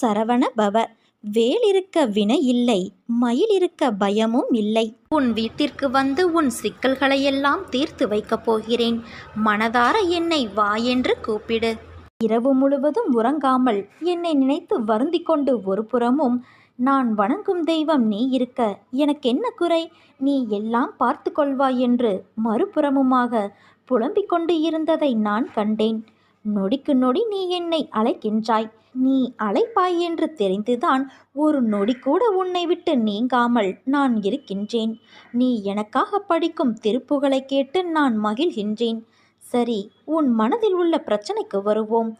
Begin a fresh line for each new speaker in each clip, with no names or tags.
சரவண பவ. வேல் இருக்க வினை இல்லை மயில் இருக்க பயமும் இல்லை. உன் வீட்டிற்கு வந்து உன் சிக்கல்களையெல்லாம் தீர்த்து வைக்கப் போகிறேன். மனதார என்னை வா என்று கூப்பிடு. இரவு முழுவதும் உறங்காமல் என்னை நினைத்து வருந்தி கொண்டு ஒரு புறமும் நான் வணங்கும் தெய்வம் நீ இருக்க எனக்கு என்ன குறை? நீ எல்லாம் பார்த்து கொள்வாய் என்று மறுபுறமுமாக புலம்பிக் கொண்டு இருந்ததை நான் கண்டேன். நொடிக்கு நொடி நீ என்னை அழைக்கின்றாய். நீ அழைப்பாய் என்று தெரிந்துதான் ஒரு நொடி கூட உன்னை விட்டு நீங்காமல் நான் இருக்கின்றேன். நீ எனக்காக படிக்கும் திருப்புகளை கேட்டு நான் மகிழ்கின்றேன். சரி உன் மனதில் உள்ள பிரச்சனைக்கு வருவோம்.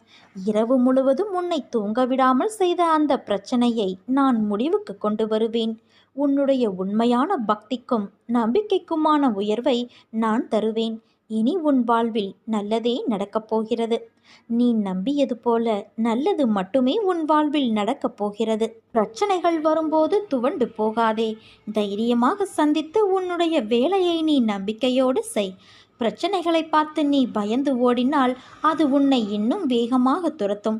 இரவு முழுவதும் உன்னை தூங்க விடாமல் செய்த அந்த பிரச்சனையை நான் முடிவுக்கு கொண்டு வருவேன். உன்னுடைய உண்மையான பக்திக்கும் நம்பிக்கைக்குமான உயர்வை நான் தருவேன். இனி உன் வாழ்வில் நல்லதே நடக்கப் போகிறது. நீ நம்பியது போல நல்லது மட்டுமே உன் வாழ்வில் நடக்கப் போகிறது. பிரச்சனைகள் வரும்போது துவண்டு போகாதே. தைரியமாக சந்தித்து உன்னுடைய வேலையை நீ நம்பிக்கையோடு செய். பிரச்சனைகளை பார்த்து நீ பயந்து ஓடினால் அது உன்னை இன்னும் வேகமாக துரத்தும்.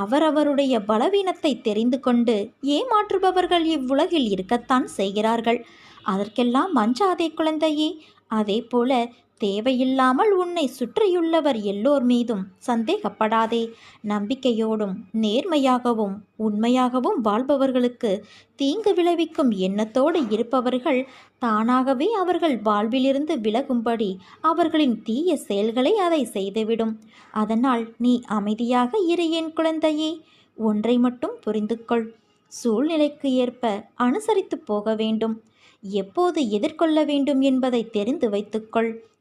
அவரவருடைய பலவீனத்தை தெரிந்து கொண்டு ஏமாற்றுபவர்கள் இவ்வுலகில் இருக்கத்தான் செய்கிறார்கள். அதற்கெல்லாம் மஞ்சாதே குழந்தையே. அதே போல தேவையில்லாமல் உன்னை சுற்றியுள்ளவர் எல்லோர் மீதும் சந்தேகப்படாதே. நம்பிக்கையோடும் நேர்மையாகவும் உண்மையாகவும் வாழ்பவர்களுக்கு தீங்கு விளைவிக்கும் எண்ணத்தோடு இருப்பவர்கள் தானாகவே அவர்கள் வாழ்விலிருந்து விலகும்படி அவர்களின் தீய செயல்களை அதை செய்துவிடும். அதனால் நீ அமைதியாக இரு என் குழந்தையே. ஒன்றை மட்டும் புரிந்து கொள் சூழ்நிலைக்கு ஏற்ப அனுசரித்து போக வேண்டும். எப்போது எதிர்கொள்ள வேண்டும் என்பதை தெரிந்து வைத்துக்கொள்.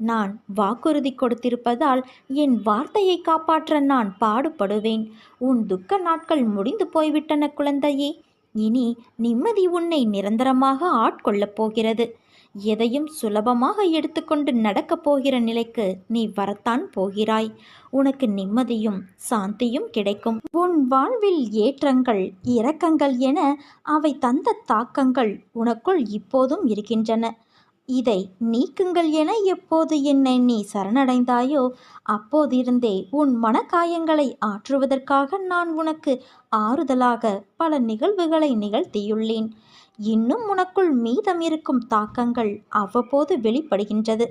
நான் வாக்குறுதி கொடுத்திருப்பதால் என் வார்த்தையை காப்பாற்ற நான் பாடுபடுவேன். உன் துக்க நாட்கள் முடிந்து போய்விட்டன குழந்தையே. இனி நிம்மதி உன்னை நிரந்தரமாக ஆட்கொள்ளப் போகிறது. எதையும் சுலபமாக எடுத்துக்கொண்டு நடக்கப் போகிற நிலைக்கு நீ வரத்தான் போகிறாய். உனக்கு நிம்மதியும் சாந்தியும் கிடைக்கும். உன் வாழ்வில் ஏற்றங்கள் இரக்கங்கள் என அவை தந்த தாக்கங்கள் உனக்குள் இப்போதும் இருக்கின்றன. இதை நீக்குங்கள் என எப்போது என்னை நீ சரணடைந்தாயோ அப்போதிருந்தே உன் மனக்காயங்களை ஆற்றுவதற்காக நான் உனக்கு ஆறுதலாக பல நிகழ்வுகளை நிகழ்த்தியுள்ளேன். இன்னும் உனக்குள் மீதம் இருக்கும் தாக்கங்கள் அவ்வப்போது வெளிப்படுகின்றது.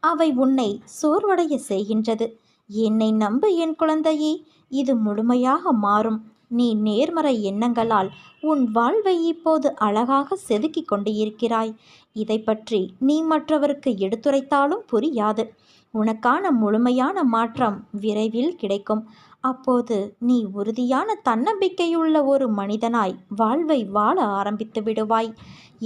அவை உன்னை சோர்வடைய செய்கின்றது. என்னை நம்பு என் குழந்தையே இது முழுமையாக மாறும். நீ நேர்மறை எண்ணங்களால் உன் வாழ்வை இப்போது அழகாக செதுக்கிக் கொண்டு இருக்கிறாய். இதை பற்றி நீ மற்றவருக்கு எடுத்துரைத்தாலும் புரியாது. உனக்கான முழுமையான மாற்றம் விரைவில் கிடைக்கும். அப்போது நீ உறுதியான தன்னம்பிக்கையுள்ள ஒரு மனிதனாய் வாழ்வை வாழ ஆரம்பித்து விடுவாய்.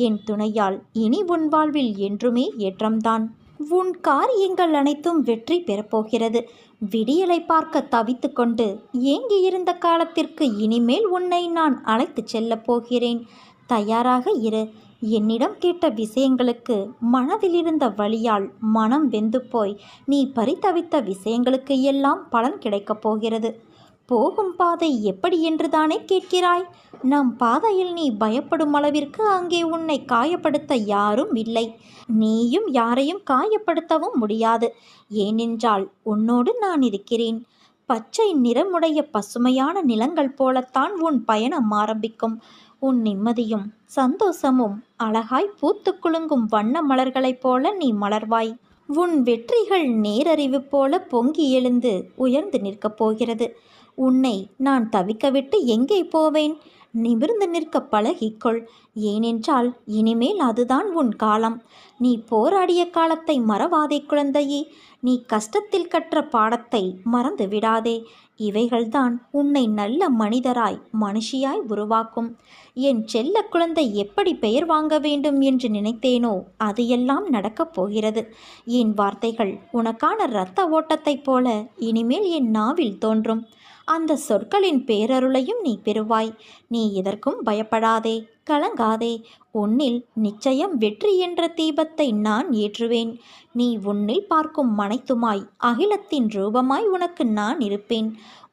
என் துணையால் இனி உன் வாழ்வில் என்றுமே ஏற்றம்தான். உன் காரியங்கள் அனைத்தும் வெற்றி பெறப்போகிறது விடியலை பார்க்க தவித்து கொண்டு ஏங்கியிருந்த காலத்திற்கு இனிமேல் உன்னை நான் அழைத்துச் செல்லப் போகிறேன். தயாராக இரு. என்னிடம் கேட்ட விஷயங்களுக்கு மனதில் இருந்த வழியால் மனம் வெந்து போய் நீ பரிதவித்த விஷயங்களுக்கு எல்லாம் பலன் கிடைக்கப் போகிறது. போகும் பாதை எப்படி என்று தானே கேட்கிறாய்? நம் பாதையில் நீ பயப்படும் அளவிற்கு அங்கே உன்னை காயப்படுத்த யாரும் இல்லை. நீயும் யாரையும் காயப்படுத்தவும் முடியாது. ஏனென்றால் உன்னோடு நான் இருக்கிறேன். பச்சை நிறமுடைய பசுமையான நிலங்கள் போலத்தான் உன் பயணம் ஆரம்பிக்கும். உன் நிம்மதியும் சந்தோஷமும் அழகாய் பூத்து குலுங்கும் வண்ண மலர்களைப் போல நீ மலர்வாய். உன் வெற்றிகள் நேரறிவு போல பொங்கி எழுந்து உயர்ந்து நிற்கப் போகிறது. உன்னை நான் தவிக்கவிட்டு எங்கே போவேன்? நிமிர்ந்து நிற்க பழகிக்கொள். ஏனென்றால் இனிமேல் அதுதான் உன் காலம். நீ போராடிய காலத்தை மறவாதே குழந்தையே. நீ கஷ்டத்தில் கற்ற பாடத்தை மறந்து விடாதே இவைகள்தான் உன்னை நல்ல மனிதராய் மனுஷியாய் உருவாக்கும். என் செல்ல குழந்தை எப்படி பெயர் வாங்க வேண்டும் என்று நினைத்தேனோ அது எல்லாம் நடக்கப் போகிறது. என் வார்த்தைகள் உனக்கான இரத்த ஓட்டத்தைப் போல இனிமேல் என் நாவில் தோன்றும். அந்த சொற்களின் பேரருளையும் நீ பெறுவாய். நீ எதற்கும் பயப்படாதே கலங்காதே. உன்னில் நிச்சயம் வெற்றி என்ற தீபத்தை நான் ஏற்றுவேன். நீ உன்னில் பார்க்கும் மனைத்துமாய் அகிலத்தின் ரூபமாய் உனக்கு நான் இருப்பேன்.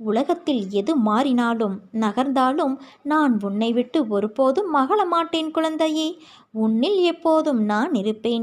உலகத்தில் எது மாறினாலும் நகர்ந்தாலும் நான் உன்னை விட்டு ஒருபோதும் மகள மாட்டேன் குழந்தையே. உன்னில் எப்போதும் நான் இருப்பேன்.